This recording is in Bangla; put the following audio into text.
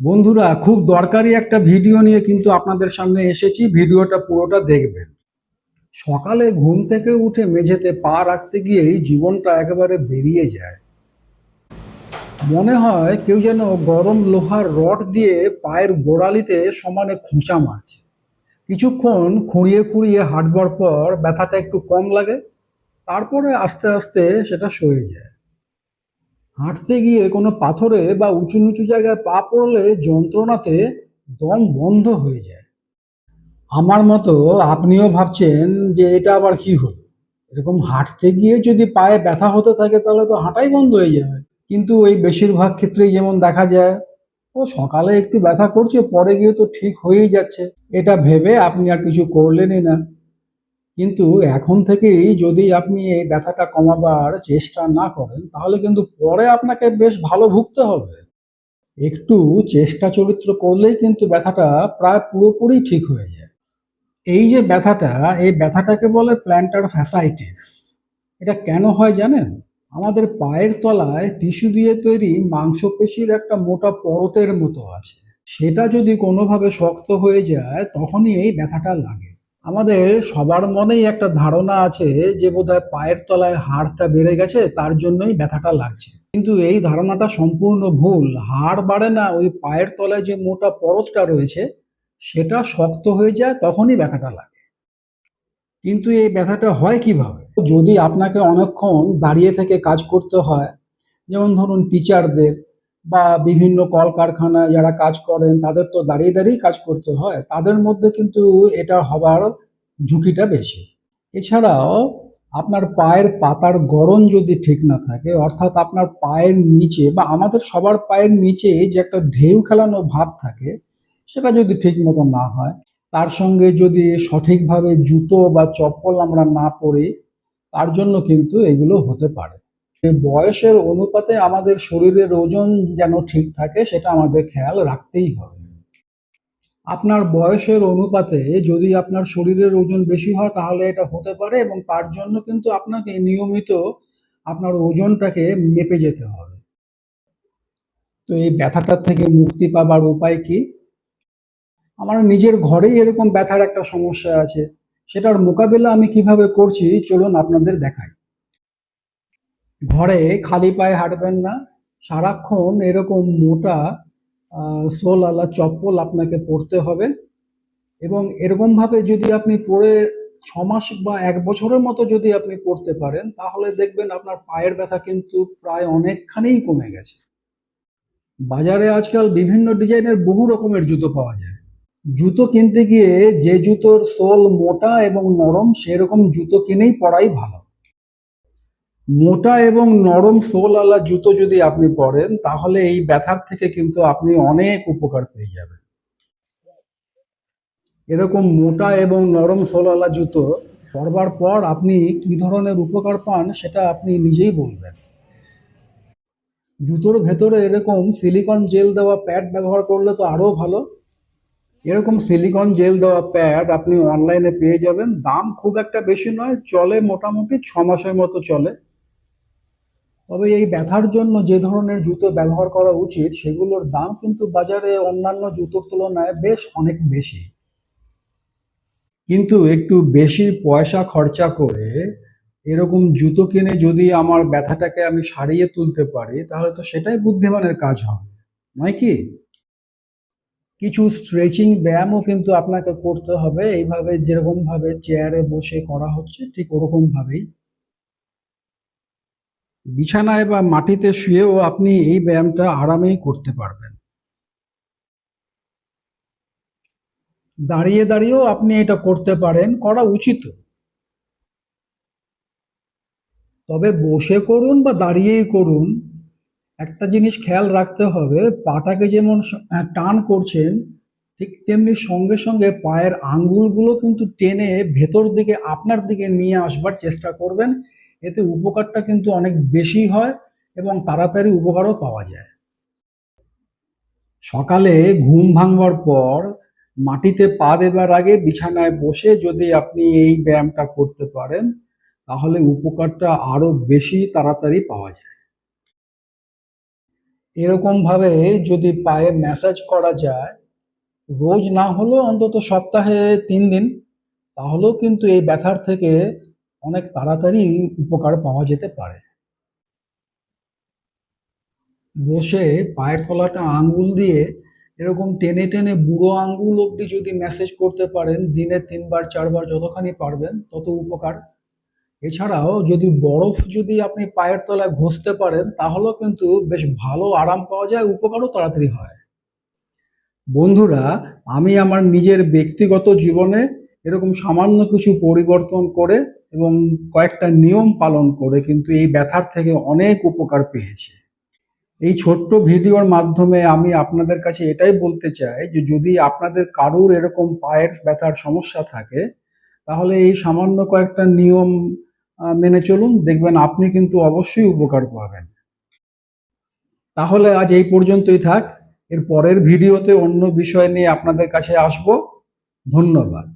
বন্ধুরা, খুব দরকারি একটা ভিডিও নিয়ে কিন্তু আপনাদের সামনে এসেছি। ভিডিওটা পুরোটা দেখবেন। সকালে ঘুম থেকে উঠে মেঝেতে পা রাখতে গিয়েই জীবনটা একেবারে বেরিয়ে যায়। মনে হয় কেউ যেন গরম লোহার রড দিয়ে পায়ের গোড়ালিতে সমানে খোঁচা মারছে। কিছুক্ষণ খুঁড়িয়ে খুঁড়িয়ে হাঁটবার পর ব্যথাটা একটু কম লাগে, তারপরে আস্তে আস্তে সেটা সয়ে যায়। হাঁটতে গিয়ে কোনো পাথরে বা উঁচু নিচু জায়গায় পা পড়লে যন্ত্রণাতে দম বন্ধ হয়ে যায়। আমার মতো আপনিও ভাবছেন যে এটা আবার কি হলো? এরকম হাঁটতে গিয়ে যদি পায়ে ব্যথা হতে থাকে তাহলে তো হাঁটাই বন্ধ হয়ে যাবে। কিন্তু এই বেশিরভাগ ক্ষেত্রেই যেমন দেখা যায়, ও সকালে একটু ব্যথা করছে, পরে গিয়ে তো ঠিক হয়েই যাচ্ছে। এটা ভেবে আপনি আর কিছু করলেনই না। কিন্তু এখন থেকেই যদি আপনি এই ব্যথাটা কমাবার চেষ্টা না করেন, তাহলে কিন্তু পরে আপনাকে বেশ ভালো ভুগতে হবে। একটু চেষ্টা চরিত্র করলেই কিন্তু ব্যথাটা প্রায় পুরোপুরি ঠিক হয়ে যায়। এই যে ব্যথাটা, এই ব্যথাটাকে বলে প্ল্যান্টার ফ্যাসাইটিস এটা কেন হয় জানেন? আমাদের পায়ের তলায় টিস্যু দিয়ে তৈরি মাংসপেশির একটা মোটা পরতের মতো আছে। সেটা যদি কোনোভাবে শক্ত হয়ে যায়, তখনই এই ব্যথাটা লাগে। আমাদের সবার মনেই একটা ধারণা আছে যে বোধহয় পায়ের তলায় হাড়টা বেড়ে গেছে, তার জন্যই ব্যথাটা লাগছে। কিন্তু এই ধারণাটা সম্পূর্ণ ভুল। হাড় বাড়ে না, ওই পায়ের তলায় যে মোটা পরতটা রয়েছে, সেটা শক্ত হয়ে যায়, তখনই ব্যথাটা লাগে। কিন্তু এই ব্যথাটা হয় কীভাবে? যদি আপনাকে অনেকক্ষণ দাঁড়িয়ে থেকে কাজ করতে হয়, যেমন ধরুন টিচারদের বা বিভিন্ন কলকারখানায় যারা কাজ করেন, তাদের তো দাঁড়িয়ে দাঁড়িয়েই কাজ করতে হয়। তাদের মধ্যে কিন্তু এটা হবার ঝুঁকিটা বেশি। এছাড়াও আপনার পায়ের পাতার গড়ন যদি ঠিক না থাকে, অর্থাৎ আপনার পায়ের নিচে বা আমাদের সবার পায়ের নিচে যে একটা ঢেউ খেলানো ভাব থাকে, সেটা যদি ঠিক মতো না হয়, তার সঙ্গে যদি সঠিকভাবে জুতো বা চপ্পল আমরা না পরি, তার জন্য কিন্তু এগুলো হতে পারে। বয়সের অনুপাতে আমাদের শরীরের ওজন যেন ঠিক থাকে, সেটা আমাদের খেয়াল রাখতেই হবে। আপনার বয়সের অনুপাতে যদি আপনার শরীরের ওজন বেশি হয়, তাহলে এটা হতে পারে এবং তার জন্য কিন্তু আপনাকে নিয়মিত আপনার ওজনটাকে মেপে যেতে হবে। তো এই ব্যথাটার থেকে মুক্তি পাবার উপায় কি? আমার নিজের ঘরেই এরকম ব্যথার একটা সমস্যা আছে। সেটার মোকাবিলা আমি কীভাবে করছি, চলুন আপনাদের দেখাই। ঘরে খালি পায়ে হাঁটবেন না, সারাক্ষণ এরকম মোটা সোলওয়ালা চপ্পল আপনাকে পরতে হবে এবং এরকমভাবে যদি আপনি পরে ছ মাস বা এক বছরের মতো যদি আপনি পড়তে পারেন, তাহলে দেখবেন আপনার পায়ের ব্যথা কিন্তু প্রায় অনেকখানিই কমে গেছে। বাজারে আজকাল বিভিন্ন ডিজাইনের বহু রকমের জুতো পাওয়া যায়। জুতো কিনতে গিয়ে যে জুতোর সোল মোটা এবং নরম সেরকম জুতো কিনেই পরাই ভালো। মোটা এবং নরম সোলওয়ালা জুতো যদি আপনি পরেন, তাহলে এই ব্যথার থেকে কিন্তু আপনি অনেক উপকার পেয়ে যাবেন। এরকম মোটা এবং নরম সোলওয়ালা জুতো পরবার পর আপনি কি ধরনের উপকার পান, সেটা আপনি নিজেই বলবেন। জুতোর ভেতরে এরকম সিলিকন জেল দেওয়া প্যাড ব্যবহার করলে তো আরও ভালো। এরকম সিলিকন জেল দেওয়া প্যাড আপনি অনলাইনে পেয়ে যাবেন। দাম খুব একটা বেশি নয়, চলে মোটামুটি ছ মাসের মতো চলে। তবে এই ব্যথার জন্য যে ধরনের জুতো ব্যবহার করা উচিত, সেগুলোর দাম কিন্তু বাজারে অন্যান্য জুতোর তুলনায় বেশ অনেক বেশি। কিন্তু একটু বেশি পয়সা খরচা করে এরকম জুতো কিনে যদি আমার ব্যথাটাকে আমি সারিয়ে তুলতে পারি, তাহলে তো সেটাই বুদ্ধিমানের কাজ হবে, নয় কি? কিছু স্ট্রেচিং ব্যায়ামও কিন্তু আপনাকে করতে হবে। এইভাবে যেরকম ভাবে চেয়ারে বসে করা হচ্ছে, ঠিক ওরকম ভাবেই বিছানায় বা মাটিতে শুয়েও আপনি এই ব্যায়ামটা আরামেই করতে পারবেন। দাঁড়িয়ে দাঁড়িয়েও আপনি এটা করতে পারেন, করা উচিত। তবে বসে করুন বা দাঁড়িয়েই করুন, একটা জিনিস খেয়াল রাখতে হবে, পাটাকে যেমন টান করছেন, ঠিক তেমনি সঙ্গে সঙ্গে পায়ের আঙ্গুলগুলো কিন্তু টেনে ভেতর দিকে, আপনার দিকে নিয়ে আসবার চেষ্টা করবেন। এতে উপকারটা কিন্তু অনেক বেশি হয় এবং তাড়াতাড়ি উপকারও পাওয়া যায়। সকালে ঘুম ভাঙবার পর মাটিতে পা দেবার আগে বিছানায় বসে যদি আপনি এই ব্যায়ামটা করতে পারেন, তাহলে উপকারটা আরও বেশি তাড়াতাড়ি পাওয়া যায়। এরকমভাবে যদি পায়ে ম্যাসাজ করা যায়, রোজ না হলেও অন্তত সপ্তাহে তিন দিন, তাহলেও কিন্তু এই ব্যথার থেকে অনেক তাড়াতাড়ি উপকার পাওয়া যেতে পারে। বসে পায়ের তলাটা আঙ্গুল দিয়ে এরকম টেনে টেনে বুড়ো আঙ্গুল অবধি যদি মেসেজ করতে পারেন, দিনে তিনবার, চারবার যতখানি পারবেন, তত উপকার। এছাড়াও যদি বরফ যদি আপনি পায়ের তলায় ঘষতে পারেন, তাহলেও কিন্তু বেশ ভালো আরাম পাওয়া যায়, উপকারও তাড়াতাড়ি হয়। বন্ধুরা, আমি আমার নিজের ব্যক্তিগত জীবনে এরকম সামান্য কিছু পরিবর্তন করে এবং কয়েকটা নিয়ম পালন করে কিন্তু এই ব্যথার থেকে অনেক উপকার পেয়েছে। এই ছোট্ট ভিডিওর মাধ্যমে আমি আপনাদের কাছে এটাই বলতে চাই যে যদি আপনাদের কারুর এরকম পায়ের ব্যথার সমস্যা থাকে, তাহলে এই সামান্য কয়েকটা নিয়ম মেনে চলুন, দেখবেন আপনি কিন্তু অবশ্যই উপকার পাবেন। তাহলে আজ এই পর্যন্তই থাক, এর পরের ভিডিওতে অন্য বিষয় নিয়ে আপনাদের কাছে আসব। ধন্যবাদ।